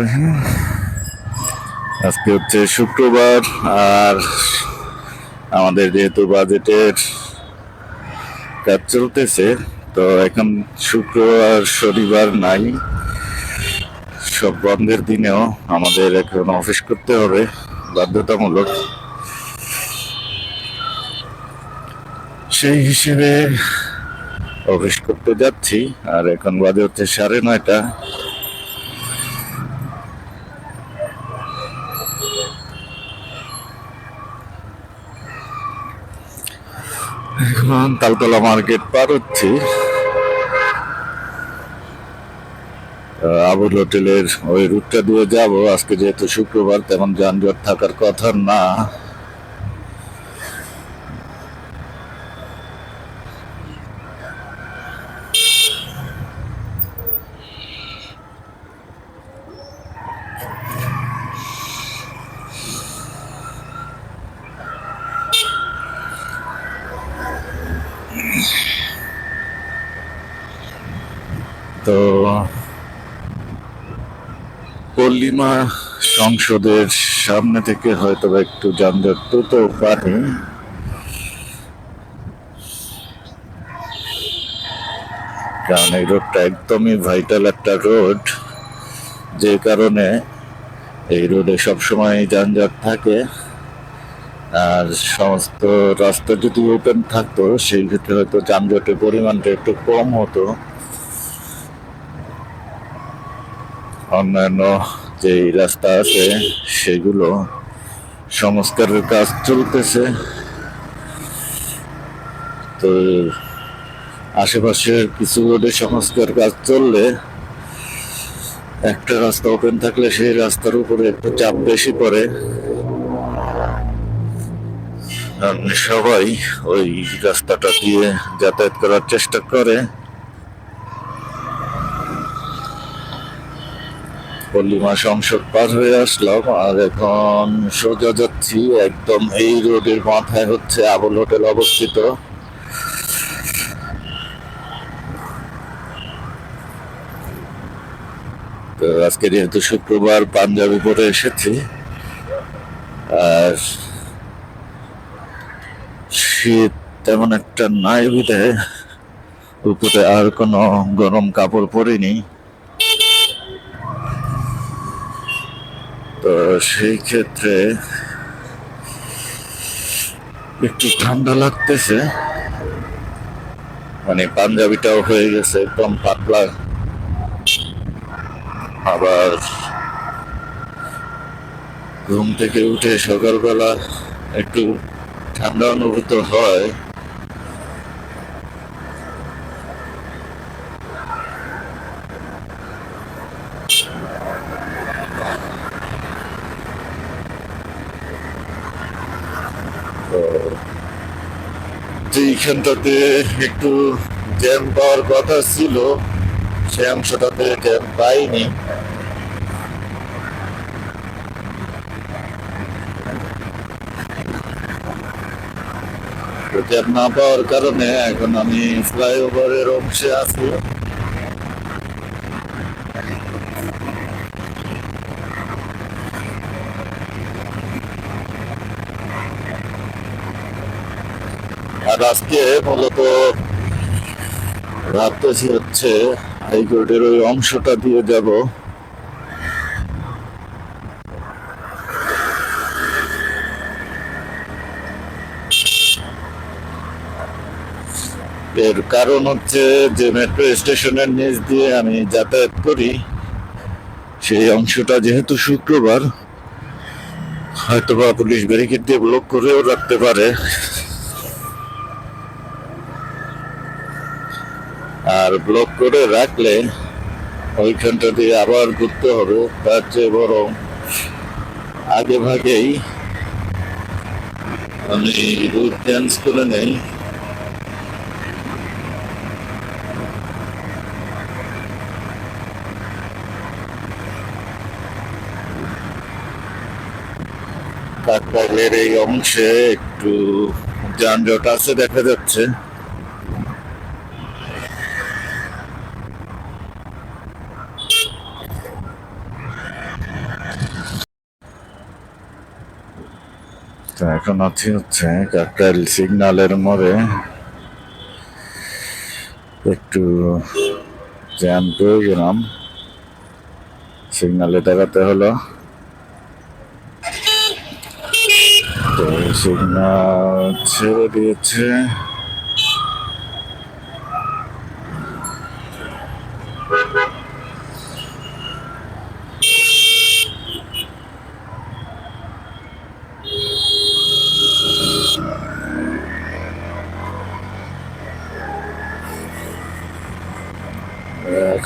রহিম। আজকে হচ্ছে শুক্রবার আর আমাদের যেহেতু বাজেটের কাজ চলতেছে, তো এখন শুক্রবার, শনিবার নাই। সব বন্ধের দিনেও আমাদের এখন অফিস করতে হবে, বাধ্যতামূলক। সেই হিসেবে অফিস করতে যাচ্ছি, আর এখন বাজে হচ্ছে সাড়ে নয়টা। এখন তালতলা মার্কেট পার হচ্ছি। আবুল হোটেলের ওই রুটটা দিয়ে যাব। আজকে যেহেতু শুক্রবার, তেমন যানজট থাকার কথা না তো পল্লিমা সংসদের সামনে থেকে হয়তো একটু যানজট তো পারে কারণ এই রোডটা একদমই ভাইটাল একটা রোড। যে কারণে এই রোডে সবসময় যানজট থাকে। আর সমস্ত রাস্তা যদি ওপেন থাকতো, সেই ক্ষেত্রে হয়তো যানজটের পরিমাণটা একটু কম হতো। অন্যান্য যে রাস্তা আছে, সেগুলো সংস্কারের কাজ চলতেছে। তো আশেপাশের কিছু রোডে সংস্কার কাজ চললে একটা রাস্তা ওপেন থাকলে সেই রাস্তার উপরে একটু চাপ বেশি পড়ে। সবাই ওই রাস্তাটা দিয়ে যাতায়াত করার চেষ্টা করে। পল্লিমা সংসদ পার হয়ে আসলাম, আর এখন সোজা যাচ্ছি একদম এই রোডের মাথায় হচ্ছে আবুল হোটেল অবস্থিত। তো আজকে যেহেতু শুক্রবার পাঞ্জাবি পরে এসেছি, আর শীত তেমন একটা নাই বিধে উপরে আর কোনো গরম কাপড় পরিনি। তো সেই ক্ষেত্রে একটু ঠান্ডা লাগতেছে। মানে পাঞ্জাবিটাও হয়ে গেছে একদম পাতলা। আবার ঘুম থেকে উঠে সকালবেলা একটু ঠান্ডা অনুভূত হয় তো যেইখানটাতে একটু জ্যাম পাওয়ার কথা ছিল, সে অংশটাতে জ্যাম পাইনি। জ্যাম না পাওয়ার কারণে এখন আমি ফ্লাইওভারের অংশে আছি। আজকে মূলত ভাবতেছি হচ্ছে হাইকোর্টের ওই অংশটা দিয়ে যাব। এর কারণ হচ্ছে যে মেট্রো স্টেশনের নিচ দিয়ে আমি যাতায়াত করি, সেই অংশটা যেহেতু শুক্রবার, হয়তোবা পুলিশ ব্যারিকেড দিয়ে ব্লক করেও রাখতে পারে। আর ব্লক করে রাখলে ওইখানটা দিয়ে আবার ঘুরতে হবে, তার চেয়ে বরং আগে ভাগেই আমি রুট চেঞ্জ করে নেই। কাকরাইলের এই অংশে একটু যানজট আছে দেখা যাচ্ছে। তো এখন আছি হচ্ছে একটা সিগনালের মোড়ে। একটু জ্যাম পেয়ে গেলাম। সিগনালে দেখাতে হলো। তো সিগনাল ছেড়ে দিয়েছে।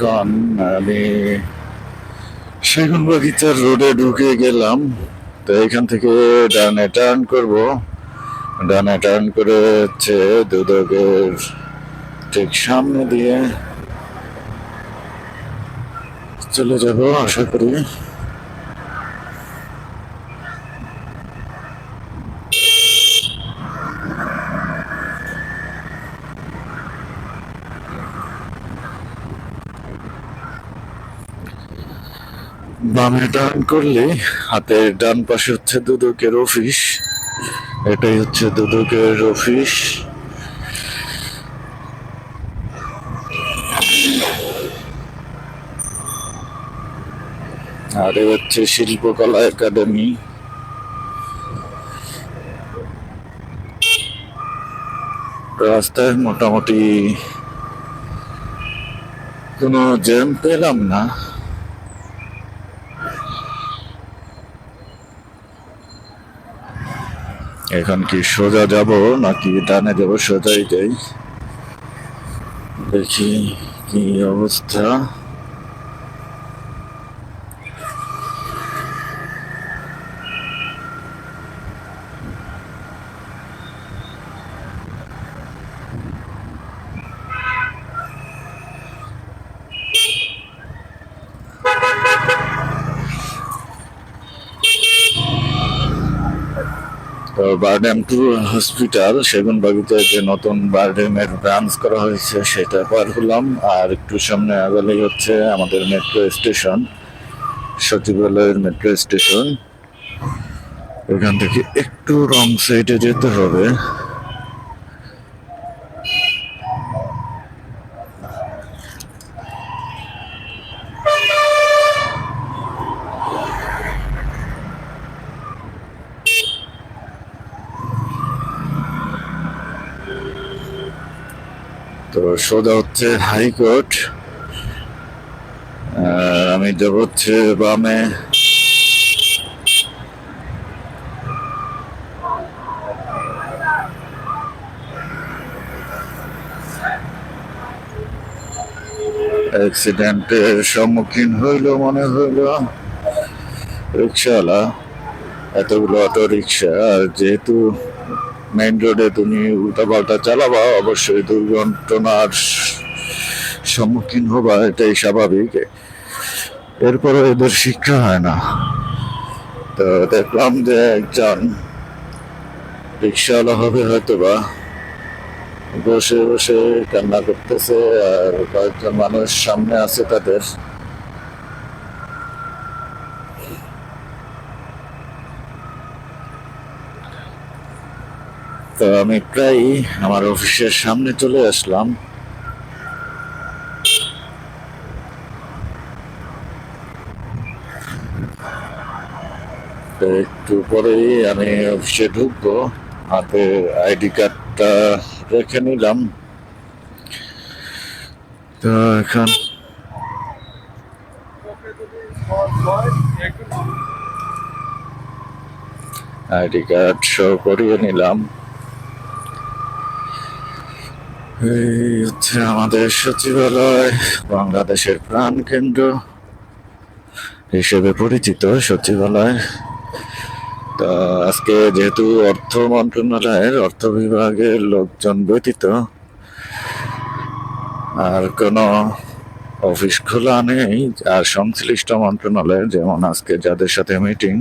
এখন আমি সেগুন বাগিচার রোডে ঢুকে গেলাম। তো এখান থেকে ডানে টার্ন করব। ডানে টার্ন করে হচ্ছে দুদকের ঠিক সামনে দিয়ে চলে যাব, আশা করি। বামে টার্ন করলে, হাতের ডান পাশে হচ্ছে দুদকের অফিস। এটাই হচ্ছে দুদকের অফিস। আর হচ্ছে শিল্পকলা একাডেমি। রাস্তায় মোটামুটি কোনো জ্যাম পেলাম না। এখন কি সোজা যাব নাকি ডানে যাব? সোজাই যাই। দেখি কি অবস্থা তো বারডেম টু হসপিটাল, সেগুনবাগিতে যে নতুন বারডেমের ব্রাঞ্চ করা হয়েছে, সেটা পার হলাম। আর একটু সামনে আগালেই হচ্ছে আমাদের মেট্রো স্টেশন সচিবালয়ের মেট্রো স্টেশন এখান থেকে একটু রং সাইডে যেতে হবে। তো সোজা হচ্ছে হাইকোর্ট। আমি যাব হচ্ছে বামে। অ্যাক্সিডেন্টের সম্মুখীন হইল মনে হইল। রিক্সাওয়ালা এতগুলো অটো রিক্সা আর যেহেতু মেইন রোডে তুমি উল্টাপাল্টা চালাবা, অবশ্যই দুর্ঘটনার সম্মুখীন হবা, এটাই স্বাভাবিক। এরপরে এদের শিক্ষা হয় না। তো দেখলাম যে একজন রিক্সাওয়ালা হবে হয়তো বা বসে বসে কান্না করতেছে আর কয়েকজন মানুষ সামনে আছে তাদের। তো আমি প্রায় আমার অফিসের সামনে চলে আসলাম। একটু পরেই আমি অফিসে ঢুকবো, হাতে আইডি কার্ডটা রেখে নিলাম। তো এখন আইডি কার্ড শো করিয়ে নিলাম। এই হচ্ছে আমাদের সচিবালয়, বাংলাদেশের প্রাণ কেন্দ্র হিসেবে পরিচিত সচিবালয়। তা আজকে যেহেতু অর্থ মন্ত্রণালয়ের, অর্থ বিভাগের লোকজন ব্যতীত আর কোনো অফিস খোলা নেই, আর সংশ্লিষ্ট মন্ত্রণালয়ের যেমন আজকে যাদের সাথে মিটিং,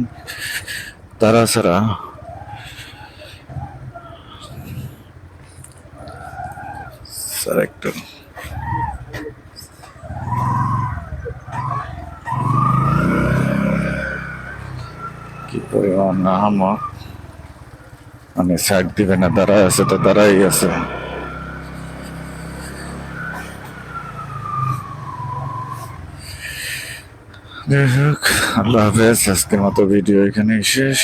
তারা ছাড়া স্যার, একটু। কি পরিমাণ আহমক মানে সাইড দিবে না, দাঁড়ায় আছে তো দাঁড়াই আছে। যাই হোক, আল্লাহ হাফেজ, আজকের মতো ভিডিও এখানেই শেষ।